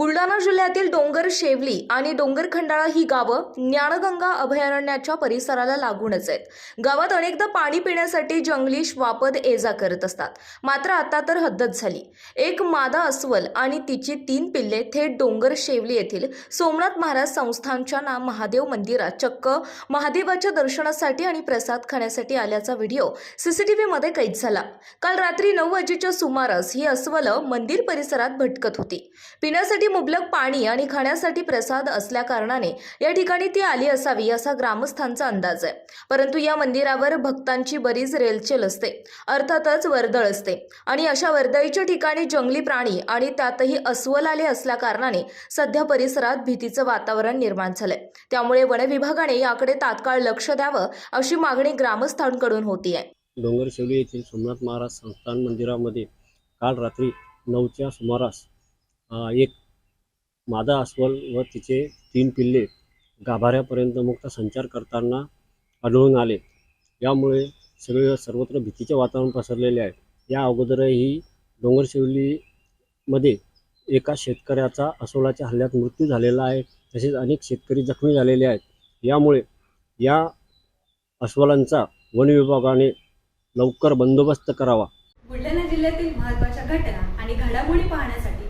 बुलढाणा जिल्ह्यातील डोंगर शेवली आणि डोंगर खंडाळा ही गावं ज्ञानगंगा अभयारण्याच्या परिसराला लागूनच आहेत. गावात अनेकदा पाणी पिण्यासाठी जंगली श्वापद ये जा करत असतात. मात्र आता तर हद्दच झाली. एक मादा अस्वल आणि तिची तीन पिल्ले थेट डोंगर शेवली येथील सोमनाथ महाराज संस्थानच्या ना महादेव मंदिरात चक्क महादेवाच्या दर्शनासाठी आणि प्रसाद खाण्यासाठी आल्याचा व्हिडिओ सीसीटीव्हीमध्ये कैद झाला. काल रात्री नऊ वाजेच्या सुमारास ही अस्वल मंदिर परिसरात भटकत होती. पिण्यासाठी मुबलक पाणी आणि खाण्यासाठी प्रसाद असल्याकारणाने या ठिकाणी ती आली असावी असा ग्रामस्थांचा अंदाज आहे. परंतु या मंदिरावर भक्तांची बरीच रेलचेल असते. अर्थातच वर्दळ असते. आणि अशा वर्दळीच्या ठिकाणी जंगली प्राणी आणि त्यातही अस्वल आले असल्याकारणाने सध्या परिसरात भीतीचं वातावरण निर्माण झालंय. त्यामुळे वन विभागाने याकडे तात्काळ लक्ष द्यावं अशी मागणी ग्रामस्थांकडून होती आहे डोंगरशेवली येथील सोमनाथ महाराज संस्थान मंदिरामध्ये काल रात्री नऊच्या सुमारास एक मादा अस्वल व तिचे तीन पिल्ले गाभाऱ्यापर्यंत मुक्त संचार करताना आढळून आले. यामुळे सगळे सर्वत्र भीतीचे वातावरण पसरलेले आहे. या अगोदरही डोंगरशिवलीमध्ये एका शेतकऱ्याचा अस्वलाच्या हल्ल्यात मृत्यू झालेला आहे तसेच अनेक शेतकरी जखमी झालेले आहेत. यामुळे या अस्वलांचा वन विभागाने लवकर बंदोबस्त करावा. बुलढाणा जिल्ह्यातील महत्त्वाच्या घटना आणि घडामोडी पाहण्यासाठी